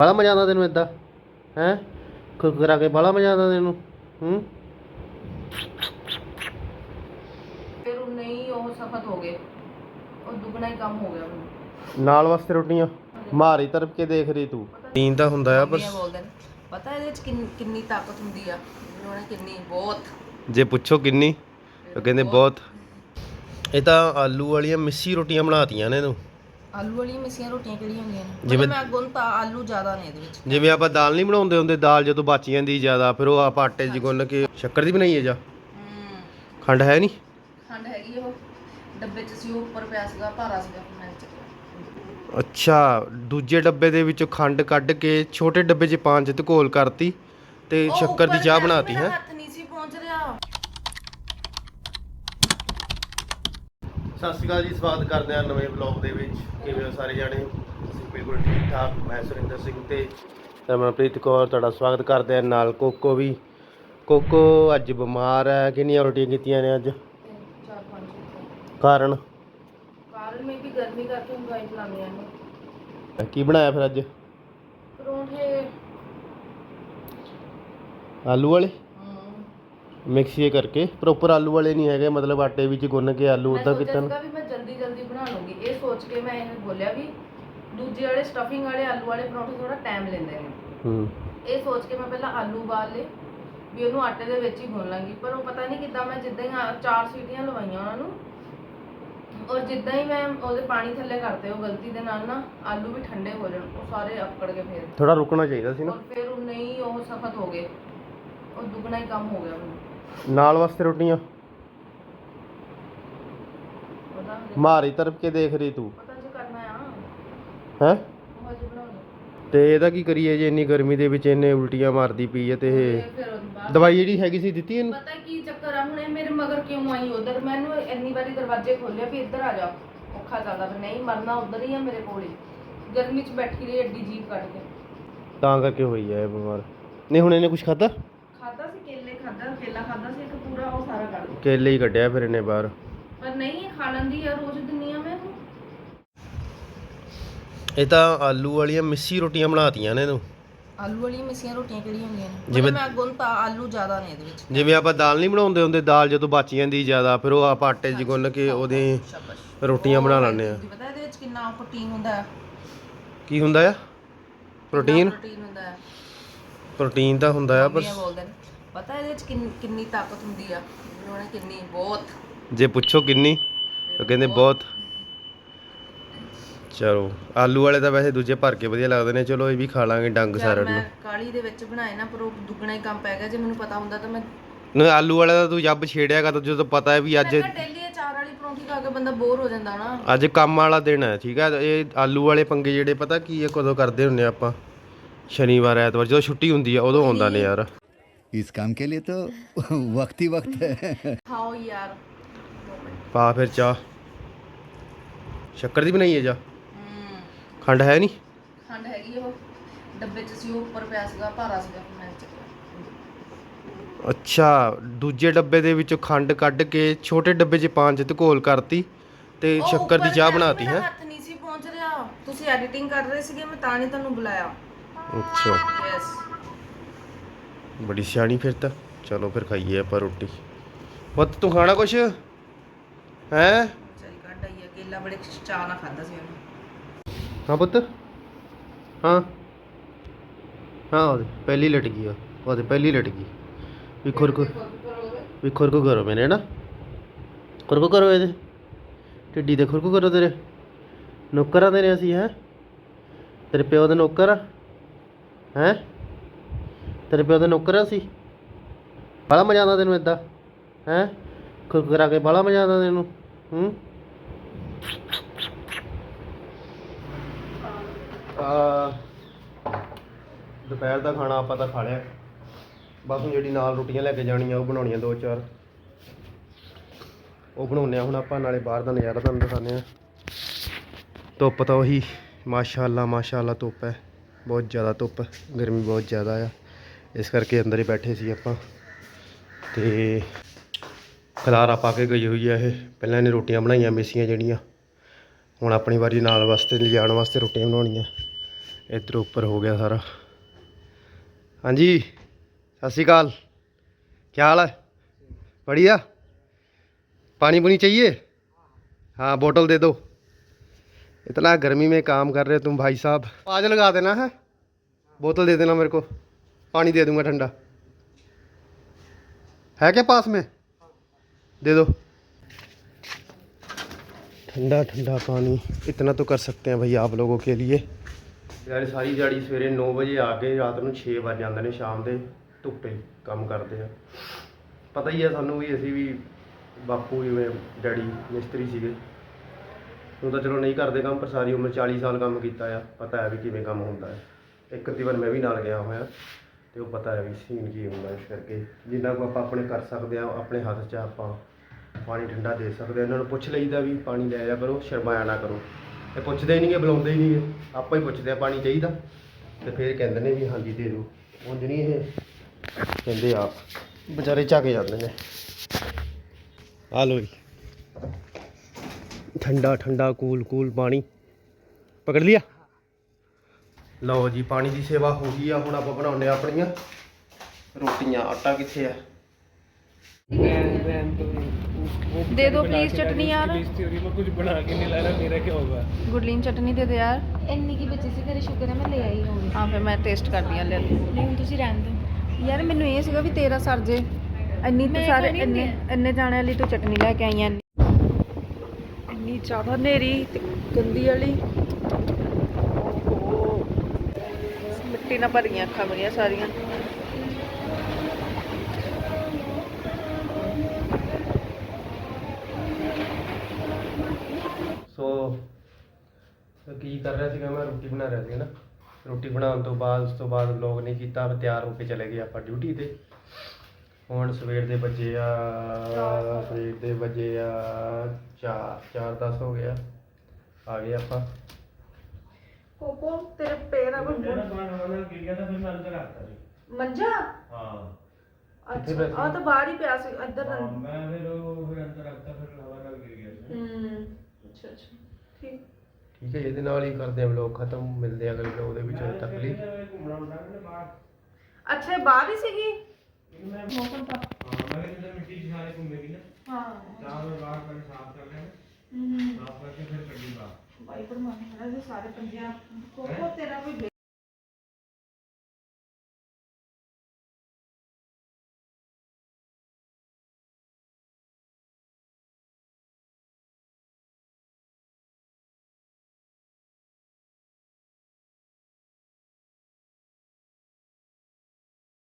ਬੜਾ ਮਜ਼ਾ ਆਉਂਦਾ ਤੈਨੂੰ ਇਦਾਂ ਹੈ? ਖੁਰ ਕਰਾ ਕੇ ਬੜਾ ਮਜ਼ਾ ਆਉਂਦਾ ਤੈਨੂੰ ਹੂੰ? ਫਿਰ ਉਹ ਨਹੀਂ ਉਹ ਸਖਤ ਹੋ ਗਏ। ਉਹ ਦੁੱਗਣਾ ਹੀ ਕੰਮ ਹੋ ਗਿਆ ਮੈਨੂੰ ਨਾਲ ਵਾਸਤੇ ਰੋਟੀਆਂ ਮਾਰੀ ਤਰਫ ਕੇ ਦੇਖ ਰਹੀ ਤੂੰ। ਤੀਨ ਤਾਂ ਹੁੰਦਾ ਆ ਪਰ ਮੰਮੀਆਂ ਬੋਲਦੇ ਨੇ ਪਤਾ ਇਹਦੇ ਚ ਕਿੰਨ- ਕਿੰਨੀ ਤਾਕਤ ਹੁੰਦੀ ਆ? ਉਹਨਾਂ ਨੇ ਕਿੰਨੀ ਬਹੁਤ। ਜੇ ਪੁੱਛੋ ਕਿੰਨੀ ਤਾਂ ਕਹਿੰਦੇ ਬਹੁਤ। ਇਹ ਤਾਂ ਆਲੂ ਵਾਲੀਆਂ ਮਿੱਸੀ ਰੋਟੀਆਂ ਬਣਾਤੀਆਂ ਨੇ ਇਹਨੂੰ ਆਲੂ ਵਾਲੀਆਂ ਮਿਸੀਆਂ ਰੋਟੀਆਂ ਕਿਹੜੀਆਂ ਹੁੰਦੀਆਂ ਨੇ? ਜਿਵੇਂ- ਜਿਵੇਂ ਮੈਂ ਗੁੰਨ ਤਾਂ ਆਲੂ ਜ਼ਿਆਦਾ ਨੇ ਇਹਦੇ ਵਿੱਚ। ਜਿਵੇਂ ਆਪਾਂ ਦਾਲ ਨਹੀਂ ਬਣਾਉਂਦੇ ਹੁੰਦੇ ਦਾਲ ਜਦੋਂ ਬਚ ਜਾਂਦੀ ਜ਼ਿਆਦਾ ਫਿਰ ਉਹ ਆਪਾਂ ਆਟੇ 'ਚ ਗੁੰਨ ਕੇ ਸ਼ੱਕਰ ਦੀ ਬਣਾਈਏ ਜਾ? ਹੂੰ। ਖੰਡ ਹੈ ਨਹੀਂ? ਖੰਡ ਹੈਗੀ ਉਹ ਡੱਬੇ ਚ ਸੀ ਉਹ ਉੱਪਰ ਪਿਆ ਸੀਗਾ ਭਾਰਾ ਸੀਗਾ ਫਿਰ ਮੈਂ ਚੱਕਿਆ। ਅੱਛਾ ਦੂਜੇ ਡੱਬੇ ਦੇ ਵਿੱਚੋਂ ਖੰਡ ਕੱਢ ਕੇ ਛੋਟੇ ਡੱਬੇ 'ਚ ਪਾਂਚ ਤੇ ਘੋਲ ਕਰਤੀ ਤੇ ਉਹ ਸ਼ੱਕਰ ਦੀ ਚਾਹ ਪਿਆ ਸੀ, ਬਣਾਤੀ ਮੇਰਾ ਹੈ? ਹੱਥ ਨਹੀਂ ਸੀ ਪਹੁੰਚ ਰਿਹਾ ਸਤਿ ਸ਼੍ਰੀ ਅਕਾਲ ਜੀ ਸਵਾਗਤ ਕਰਦੇ ਹਾਂ ਨਵੇਂ ਵਲੌਗ ਦੇ ਵਿੱਚ। ਕਿਵੇਂ ਹੋ ਸਾਰੇ ਜਾਣੇ? ਅਸੀਂ ਬਿਲਕੁਲ ਠੀਕ ਠਾਕ। ਮੈਂ ਸੁਰਿੰਦਰ ਸਿੰਘ ਤੇ ਤੇ ਮਨਪ੍ਰੀਤ ਕੌਰ ਤੁਹਾਡਾ ਸਵਾਗਤ ਕਰਦੇ ਹਾਂ ਨਾਲ ਕੋਕੋ ਵੀ। ਕੋਕੋ ਅੱਜ ਬਿਮਾਰ ਹੈ ਕਿੰਨੀਆਂ ਰੋਟੀਆਂ ਕੀਤੀਆਂ ਨੇ ਅੱਜ। ਕਾਰਨ? ਕਾਰਨ ਮੈਂ ਵੀ ਗਰਮੀ ਕਰਕੇ ਦਵਾਈ ਲਾਉਂਦੀਆਂ ਨੇ। ਕੀ ਬਣਾਇਆ ਫਿਰ ਅੱਜ? ਪਰੌਂਠੇ। ਆਲੂ ਵਾਲੇ? ਹਮ, ਮਿਕਸੀਏ ਕਰਕੇ। ਪ੍ਰੋਪਰ ਆਲੂ ਵਾਲੇ ਨਹੀਂ ਹੈਗੇ ਮਤਲਬ ਆਟੇ ਵਿੱਚ ਗੁੰਨ ਕੇ ਆਲੂ ਉਦਾਂ ਕੀਤਾ ਨਾ ਸੀਗਾ ਵੀ ਮੈਂ ਜਲਦੀ ਜਲਦੀ ਬਣਾ ਲੂੰਗੀ ਇਹ ਸੋਚ ਕੇ ਮੈਂ ਇਹ ਬੋਲਿਆ ਵੀ ਦੂਜੇ ਵਾਲੇ ਸਟਫਿੰਗ ਵਾਲੇ ਆਲੂ ਵਾਲੇ ਪਰੌਂਠੇ ਥੋੜਾ ਟਾਈਮ ਲੈਂਦੇ ਨੇ। ਹੂੰ। ਇਹ ਸੋਚ ਕੇ ਮੈਂ ਪਹਿਲਾਂ ਆਲੂ ਉਬਾਲ ਲਏ ਵੀ ਉਹਨੂੰ ਆਟੇ ਦੇ ਵਿੱਚ ਹੀ ਭੁੰਨ ਲਾਂਗੀ। ਪਰ ਉਹ ਪਤਾ ਨਹੀਂ ਕਿੱਦਾਂ ਮੈਂ ਜਿੱਦਾਂ ਹੀ ਆ- ਚਾਰ ਸੀਟੀਆਂ ਲਵਾਈਆਂ ਉਹਨਾਂ ਨੂੰ ਔਰ ਜਿੱਦਾਂ ਹੀ ਮੈਂ ਉਹਦੇ ਪਾਣੀ ਥੱਲੇ ਕਰਤੇ ਉਹ ਗਲਤੀ ਦੇ ਨਾਲ ਨਾ ਆਲੂ ਵੀ ਠੰਡੇ ਹੋ ਜਾਣ ਉਹ ਸਾਰੇ ਅਕੜ ਕੇ ਫੇਰ। ਥੋੜਾ ਰੁਕਣਾ ਚਾਹੀਦਾ ਸੀ ਨਾ। ਔਰ ਫਿਰ ਉਹ ਨਹੀਂ ਉਹ ਸਖਤ ਹੋ ਗਏ। ਉਹ ਦੁੱਗਣਾ ਹੀ ਕੰਮ ਹੋ ਗਿਆ ਮੈਨੂੰ ਨਾਲ ਵਾਸਤੇ ਰੋਟੀਆਂ। ਪਤਾ ਮਾਰੀ ਤਰਫ ਕੇ ਦੇਖ ਰਹੀ ਤੂੰ। ਪਤਾ ਜੇ ਕਰਨਾ ਆ। ਹੈ? ਉਹ ਹਜੇ ਤੇ ਇਹਦਾ ਕੀ ਕਰੀਏ ਜੇ ਇੰਨੀ ਗਰਮੀ ਦੇ ਵਿੱਚ ਇੰਨੇ ਉਲਟੀਆਂ ਮਾਰਦੀ ਪਈ ਹੈ ਤੇ ਇਹ ਫਿਰ ਦਵਾਈ ਜਿਹੜੀ ਹੈਗੀ ਸੀ ਦਿੱਤੀ ਇਹਨੂੰ? ਪਤਾ ਕੀ ਚੱਕਰ ਆ ਹੁਣ ਇਹ ਮੇਰੇ ਮਗਰ ਕਿਉਂ ਆਈ ਉਧਰ? ਮੈਨੂੰ ਇੰਨੀ ਵਾਰੀ ਦਰਵਾਜ਼ੇ ਖੋਲਿਆ ਵੀ ਇੱਧਰ ਆ ਜਾ। ਔਖਾ ਚੱਲਦਾ ਪਰ ਨਹੀਂ ਮਰਨਾ ਉਧਰ ਹੀ ਆ ਮੇਰੇ ਕੋਲ ਹੀ। ਗਰਮੀ 'ਚ ਬੈਠੀ ਰਹੀ ਐਡੀ ਜੀਭ ਕੱਢ ਕੇ। ਤਾਂ ਕਰਕੇ ਹੋਈ ਹੈ ਇਹ ਬਿਮਾਰ। ਨਹੀਂ ਹੁਣ ਇਹਨੇ ਕੁਝ ਖਾਦਾ ਖਾਦਾ ਕੇਲੇ ਖਾਦਾ ਕੇਲਾ ਖਾਦਾ ਸੀ ਇੱਕ ਪੂਰਾ ਉਹ ਸਾਰਾ ਕੱਢ ਦਿੱਤਾ। ਕੇਲੇ ਹੀ ਕੱਢਿਆ ਫਿਰ ਇਹਨੇ ਬਾਹਰ। ਪਰ ਨਹੀਂ ਇਹ ਖਾ ਲੈਂਦੀ ਆ ਰੋਜ਼ ਦਿੰਨੀ ਆ ਮੈਂ ਇਹਨੂੰ। ਇਹ ਤਾਂ ਆਲੂ ਵਾਲੀਆਂ ਮਿੱਸੀ ਰੋਟੀਆਂ ਬਣਾਤੀਆਂ ਨੇ ਇਹਨੂੰ ਆਲੂ ਵਾਲੀਆਂ ਮਿਸੀਆਂ ਰੋਟੀਆਂ ਕਿਹੜੀਆਂ ਹੁੰਦੀਆਂ ਨੇ? ਜਿਵੇਂ- ਜਿਵੇਂ ਮੈਂ ਗੁੰਨ ਤਾਂ ਆਲੂ ਜ਼ਿਆਦਾ ਨੇ ਇਹਦੇ ਵਿੱਚ। ਜਿਵੇਂ ਆਪਾਂ ਦਾਲ ਨਹੀਂ ਬਣਾਉਂਦੇ ਹੁੰਦੇ ਦਾਲ ਜਦੋਂ ਬਚ ਜਾਂਦੀ ਜ਼ਿਆਦਾ ਫਿਰ ਉਹ ਆਪਾਂ ਆਟੇ 'ਚ ਗੁੰਨ ਕੇ ਉਹਦੇ ਸ਼ਾਬਾਸ਼। ਰੋਟੀਆਂ ਬਣਾ ਲੈਂਦੇ ਆ। ਤੁਹਾਨੂੰ ਪਤਾ ਇਹਦੇ ਵਿੱਚ ਕਿੰਨਾ ਪ੍ਰੋਟੀਨ ਹੁੰਦਾ ਹੈ? ਕੀ ਹੁੰਦਾ ਆ? ਪ੍ਰੋਟੀਨ? ਪ੍ਰੋਟੀਨ ਹੁੰਦਾ ਹੈ? ਪ੍ਰੋਟੀਨ ਤਾਂ ਹੁੰਦਾ ਆ ਪਰ ਮੰਮੀਆਂ ਬੋਲਦੇ ਨੇ। ਪਤਾ ਇਹਦੇ ਵਿੱਚ ਕਿੰਨ- ਕਿੰਨੀ ਤਾਕਤ ਹੁੰਦੀ ਆ? ਉਹਨਾਂ ਨੇ ਕਿੰਨੀ ਬਹੁਤ। ਜੇ ਪੁੱਛੋ ਕਿੰਨੀ ਤਾਂ ਕਹਿੰਦੇ ਬਹੁਤ। ਚਲੋ ਆਲੂ ਵਾਲੇ ਤਾਂ ਵੈਸੇ ਦੂਜੇ ਭਰ ਕੇ ਵਧੀਆ ਲੱਗਦੇ ਨੇ। ਚਲੋ ਇਹ ਵੀ ਖਾ ਲਾਂਗੇ ਡੰਗ ਯਾਰ ਸਾਰਿਆਂ ਨੂੰ। ਮੈਂ ਕਾਲੀ ਦੇ ਵਿੱਚ ਬਣਾਏ ਨਾ ਪਰ ਉਹ ਦੁੱਗਣਾ ਹੀ ਕੰਮ ਪੈ ਗਿਆ। ਜੇ ਮੈਨੂੰ ਪਤਾ ਹੁੰਦਾ ਤਾਂ ਮੈਂ ਨਾ ਆਲੂ ਵਾਲੇ ਦਾ ਤੂੰ ਜੱਬ ਛੇੜਿਆ ਕਰ ਜਦੋਂ ਪਤਾ ਹੈ ਵੀ ਅੱਜ ਮੈਂ ਡੇਲੀ ਅਚਾਰ ਵਾਲੀ ਪਰੌਂਠੀ ਖਾ ਕੇ ਬੰਦਾ ਬੋਰ ਹੋ ਜਾਂਦਾ ਨਾ। ਅੱਜ ਕੰਮ ਵਾਲਾ ਦਿਨ ਹੈ ਠੀਕ ਹੈ? ਇਹ ਆਲੂ ਵਾਲੇ ਪੰਗੇ ਜਿਹੜੇ ਪਤਾ ਕੀ ਹੈ ਕਦੋਂ ਕਰਦੇ ਹੁੰਨੇ ਆਪਾਂ? ਸ਼ਨੀਵਾਰ ਐਤਵਾਰ ਜਦੋਂ ਛੁੱਟੀ ਹੁੰਦੀ ਆ ਉਦੋਂ ਆਉਂਦਾ ਨੇ ਯਾਰ। इस काम के लिए तो वक्त ही वक्त है ਖਾਓ ਯਾਰ ਪਾ ਫਿਰ ਚਾਹ ਸ਼ੱਕਰ ਦੀ ਬਣਾਈਏ ਜਾ ਹੂੰ ਖੰਡ ਹੈ ਨਹੀਂ ਖੰਡ ਹੈਗੀ ਉਹ ਡੱਬੇ 'ਚ ਸੀ ਉਹ ਉੱਪਰ ਪਿਆ ਸੀਗਾ ਭਾਰਾ ਸੀਗਾ ਫਿਰ ਮੈਂ ਚੱਕਿਆ ਅੱਛਾ ਦੂਜੇ ਡੱਬੇ ਦੇ ਵਿੱਚੋਂ ਖੰਡ ਕੱਢ ਕੇ ਛੋਟੇ ਡੱਬੇ 'ਚ ਪਾਂਚ ਤੇ ਘੋਲ ਕਰਤੀ ਤੇ ਉਹ ਸ਼ੱਕਰ ਦੀ ਉੱਪਰ ਚਾਹ ਪਿਆ ਸੀ, ਬਣਾਤੀ ਮੇਰਾ ਹੈ ਹੱਥ ਨਹੀਂ ਸੀ ਪਹੁੰਚ ਰਿਹਾ ਤੁਸੀਂ ਐਡੀਟਿੰਗ ਕਰ ਰਹੇ ਸੀਗੇ ਮੈਂ ਤਾਂ ਨਹੀਂ ਤੁਹਾਨੂੰ ਬੁਲਾਇਆ ਅੱਛਾ ਯੈਸ ਬੜੀ ਸਿਆਣੀ ਫਿਰ ਤਾਂ। ਚਲੋ ਫਿਰ ਖਾਈਏ ਆਪਾਂ ਰੋਟੀ। ਪੁੱਤ ਤੂੰ ਖਾਣਾ ਕੁਛ? ਹੈ? ਚਾਈ ਕੱਢ ਆਈ ਆ ਕੇਲਾ ਬੜੇ ਚਾਅ ਨਾਲ ਖਾਦਾ ਸੀ ਉਹਨੇ। ਹਾਂ ਪੁੱਤ। ਹਾਂ। ਹਾਂ ਉਹਦੇ ਪਹਿਲੀ ਲਟ ਗਈ ਆ। ਉਹਦੇ ਪਹਿਲੀ ਲਟ ਗਈ ਵੀ ਖੁਰਕ ਵੀ ਖੁਰਕ ਕਰੋ ਮੈਨੇ ਨਾ ਖੁਰਕ ਕਰੋ ਇਹਦੇ। ਟਿੱਡੀ ਦੇ ਖੁਰਕ ਕਰੋ ਤੇਰੇ। ਨੌਕਰਾਂ ਦੇ ਨੇ ਅਸੀਂ ਹੈ? ਤੇਰੇ ਪਿਓ ਦੇ ਨੌਕਰ ਹੈ? ਤੇਰੇ ਪਿਓ ਦੇ ਨੌਕਰ ਸੀ। ਅਸੀਂ ਬੜਾ ਮਜ਼ਾ ਆਉਂਦਾ ਤੈਨੂੰ ਇਦਾਂ ਹੈ? ਖੁਰਕ ਕਰਾ ਕੇ ਬੜਾ ਮਜ਼ਾ ਆਉਂਦਾ ਤੈਨੂੰ, ਹੂੰ? ਆ ਦੁਪਹਿਰ ਦਾ ਖਾਣਾ ਆਪਾਂ ਤਾਂ ਖਾ ਲਿਆ। ਬਸ ਹੁਣ ਜਿਹੜੀ ਨਾਲ ਰੋਟੀਆਂ ਲੈ ਕੇ ਜਾਣੀਆਂ, ਉਹ ਬਣਾਉਣੀਆਂ ਦੋ ਚਾਰ। ਉਹ ਬਣਾਉਂਦੇ ਆ ਹੁਣ ਆਪਾਂ, ਨਾਲੇ ਬਾਹਰ ਦਾ ਨਜ਼ਾਰਾ ਤੁਹਾਨੂੰ ਦਿਖਾਉਂਦੇ ਆ ਧੁੱਪ ਤਾਂ ਉਹੀ, ਮਾਸ਼ਾਅੱਲਾ ਮਾਸ਼ਾਅੱਲਾ ਧੁੱਪ ਹੈ। ਬਹੁਤ ਜ਼ਿਆਦਾ ਧੁੱਪ, ਗਰਮੀ ਬਹੁਤ ਜ਼ਿਆਦਾ ਆ। ਇਸ ਕਰਕੇ ਅੰਦਰ ਹੀ ਬੈਠੇ ਸੀ ਆਪਾਂ ਤੇ ਖਲਾਰਾ ਪਾ ਕੇ ਗਈ ਹੋਈ ਆ ਇਹ ਪਹਿਲਾਂ ਇਹਨੇ ਰੋਟੀਆਂ ਬਣਾਈਆਂ ਮੇਸੀਆਂ ਜਿਹੜੀਆਂ ਹੁਣ ਆਪਣੀ ਵਾਰੀ ਨਾਲ ਵਾਸਤੇ ਲਿਜਾਣ ਵਾਸਤੇ ਰੋਟੀਆਂ ਬਣਾਉਣੀਆਂ ਇੱਧਰ ਉੱਪਰ ਹੋ ਗਿਆ ਸਾਰਾ ਹਾਂਜੀ ਸਤਿ ਸ਼੍ਰੀ ਅਕਾਲ ਕੀ ਹਾਲ ਹੈ बढ़िया पानी पुनी चाहिए हाँ बोतल दे दो इतना गर्मी में काम कर रहे हो तुम भाई साहब आज लगा देना है बोतल दे देना मेरे को पानी दे दूंगा ठंडा है क्या पास में दे दो ठंडा ठंडा पानी इतना तो कर सकते हैं भाई आप लोगों के लिए ਯਾਰ ਸਾਰੀ ਦਿਹਾੜੀ ਸਵੇਰੇ 9 ਵਜੇ ਆ ਕੇ ਰਾਤ ਨੂੰ 6 ਵਜ ਜਾਂਦੇ ਨੇ ਸ਼ਾਮ ਦੇ ਧੁੱਪੇ ਕੰਮ ਕਰਦੇ ਆ ਪਤਾ ਹੀ ਹੈ ਸਾਨੂੰ ਵੀ ਅਸੀਂ ਵੀ ਬਾਪੂ ਜਿਵੇਂ ਡੈਡੀ ਮਿਸਤਰੀ ਸੀਗੇ ਉਹ ਤਾਂ ਚਲੋ ਨਹੀਂ ਕਰਦੇ ਕੰਮ ਪਰ ਸਾਰੀ ਉਮਰ 40 ਸਾਲ ਕੰਮ ਕੀਤਾ ਆ ਪਤਾ ਹੈ ਵੀ ਕਿਵੇਂ ਕੰਮ ਹੁੰਦਾ ਹੈ ਇੱਕ ਅੱਧੀ ਵਾਰ ਮੈਂ ਵੀ ਨਾਲ ਗਿਆ ਹੋਇਆ ਤੇ ਉਹ ਪਤਾ ਹੈ ਵੀ ਸੀਨ ਕੀ ਹੁੰਦਾ ਇਸ ਕਰਕੇ। ਜਿੰਨਾ ਕੁ ਆਪਾਂ ਆਪਣੇ ਕਰ ਸਕਦੇ ਆ ਆਪਣੇ ਹੱਥ 'ਚ ਆਪਾਂ ਪਾਣੀ ਠੰਡਾ ਦੇ ਸਕਦੇ ਆ ਇਹਨਾਂ ਨੂੰ ਪੁੱਛ ਲਈਦਾ ਵੀ ਪਾਣੀ ਲੈ ਜਾ ਕਰੋ, ਸ਼ਰਮਾਇਆ ਨਾ ਕਰੋ। ਇਹ ਪੁੱਛਦੇ ਹੀ ਨਹੀਂਗੇ ਬੁਲਾਉਂਦੇ ਹੀ ਨਹੀਂਗੇ ਆਪਾਂ ਹੀ ਪੁੱਛਦੇ ਆ ਪਾਣੀ ਚਾਹੀਦਾ? ਤੇ ਫਿਰ ਕਹਿੰਦੇ ਨੇ ਵੀ ਹਾਂਜੀ, ਦੇ ਦਿਓ। ਉਂਝ ਨਹੀਂ ਇਹ। ਕਹਿੰਦੇ ਆਪ। ਵਿਚਾਰੇ ਝੱਕ ਜਾਂਦੇ ਨੇ। ਆ ਲੋ ਜੀ। ਠੰਡਾ ਠੰਡਾ ਕੂਲ ਕੂਲ ਪਾਣੀ। ਪਕੜ ਲਿਆ? ਲਓ ਜੀ ਪਾਣੀ ਦੀ ਸੇਵਾ ਹੋ ਗਈ ਆ ਹੁਣ ਆਪਾਂ ਬਣਾਉਣੇ ਆਪਣੀਆਂ। ਰੋਟੀਆਂ ਆਟਾ ਕਿੱਥੇ ਆ? ਦੇ ਦਿਓ ਪਲੀਜ਼ ਚਟਨੀ ਯਾਰ। ਬੇਇੱਜ਼ਤੀ ਹੋ ਮੈਂ ਕੁਝ ਬਣਾ ਕੇ ਨਹੀਂ ਲਾਇਆ ਮੇਰਾ ਕੀ ਹੋਗਾ ਗੁਡਲੀਨ ਚਟਨੀ ਦੇ ਦੇ ਯਾਰ। ਇੰਨੀ ਕੀ ਬਚੀ ਸੀ ਘਰੇ ਸ਼ੁਕਰ ਹੈ ਮੈਂ ਲੈ ਆਈ ਹੋਊਗੀ। ਹਾਂ ਫਿਰ ਮੈਂ ਟੇਸਟ ਕਰਦੀ ਆ ਲੈ ਨਹੀਂ ਹੁਣ ਤੁਸੀਂ ਰਹਿਣ ਦਿਓ। ਯਾਰ ਮੈਨੂੰ ਇਹ ਸੀਗਾ ਵੀ ਤੇਰਾ ਸਰ ਜੇ। ਇੰਨੀ ਤੇ ਸਾਰੇ ਇੰਨੇ ਇੰਨੇ ਜਾਣਿਆਂ ਲਈ ਤੂੰ ਚਟਨੀ ਲੈ ਕੇ ਆਈ ਐ ਇੰਨੀ ਜ਼ਿਆਦਾ ਨੇਰੀ ਤੇ ਗੰਦੀ ਵਾਲੀ। ਮਿੱਟੀ ਨਾਲ ਭਰੀਆਂ ਅੱਖਾਂ ਮੇਰੀਆਂ ਸਾਰੀਆਂ। ਸੋ, ਕੀ ਕਰ ਰਿਹਾ ਸੀਗਾ ਮੈਂ? ਰੋਟੀ ਬਣਾ ਰਿਹਾ ਸੀ ਨਾ। ਰੋਟੀ ਬਣਾਉਣ ਤੋਂ ਬਾਅਦ, ਉਸ ਤੋਂ ਬਾਅਦ ਵਲੌਗ ਨਹੀਂ ਕੀਤਾ ਤਿਆਰ ਹੋ ਕੇ ਚਲੇ ਗਏ ਆਪਾਂ ਡਿਊਟੀ ਤੇ। ਹੁਣ ਸਵੇਰ ਦੇ ਵਜੇ ਆ, ਸਵੇਰ ਦੇ ਵਜੇ ਆ 4 4:10 ਹੋ ਗਿਆ ਆ ਗਏ ਆਪਾਂ। ਕੋਕੋ ਤੇਰੇ ਪੈਰ ਆ ਮੰਜਾ? ਹਾਂ। ਅੱਛਾ ਆ ਤਾਂ ਬਾਹਰ ਹੀ ਪਿਆ ਸੀ ਅੰਦਰ ਮੈਂ ਫਿਰ ਉਹ ਅੰਦਰ ਰੱਖਤਾ ਫਿਰ ਹਵਾ ਨਾਲ ਗਿਰ ਗਿਆ ਅੱਛਾ ਅੱਛਾ। ਠੀਕ। ਠੀਕ ਹੈ ਇਹਦੇ ਨਾਲ ਹੀ ਕਰਦੇ ਆ ਵਲੌਗ ਖਤਮ ਮਿਲਦੇ ਆ ਅਗਲੇ ਵਲੌਗ ਦੇ ਵਿੱਚ ਉਦੋਂ ਤੱਕ ਲਈ। ਅੱਛਾ ਇਹ ਹੀ ਸੀਗੀ? ਮੈਂ ਮੌਸਮ ਤਾਂ। ਹਾਂ ਮੈਂ ਜਦੋਂ ਮਿੱਟੀ ਜਿਹਾ ਘੁੰਮੇਗੀ ਨਾ। ਹਾਂ। ਤਾਂ ਬਾਹਰ ਪਹਿਲੇ ਸਾਫ਼ ਕਰ ਲੈਣਾ ਹੂੰ। ਸਾਫ਼ ਕਰਕੇ ਫਿਰ ਕੱਢੀ ਬਾਹਰ। ਬਾਈ ਪਰਮਾਨ ਹੈ ਸਾਰੇ ਪੰਜਿਆਂ ਕੋਕੋ ਤੇਰਾ ਕੋਈ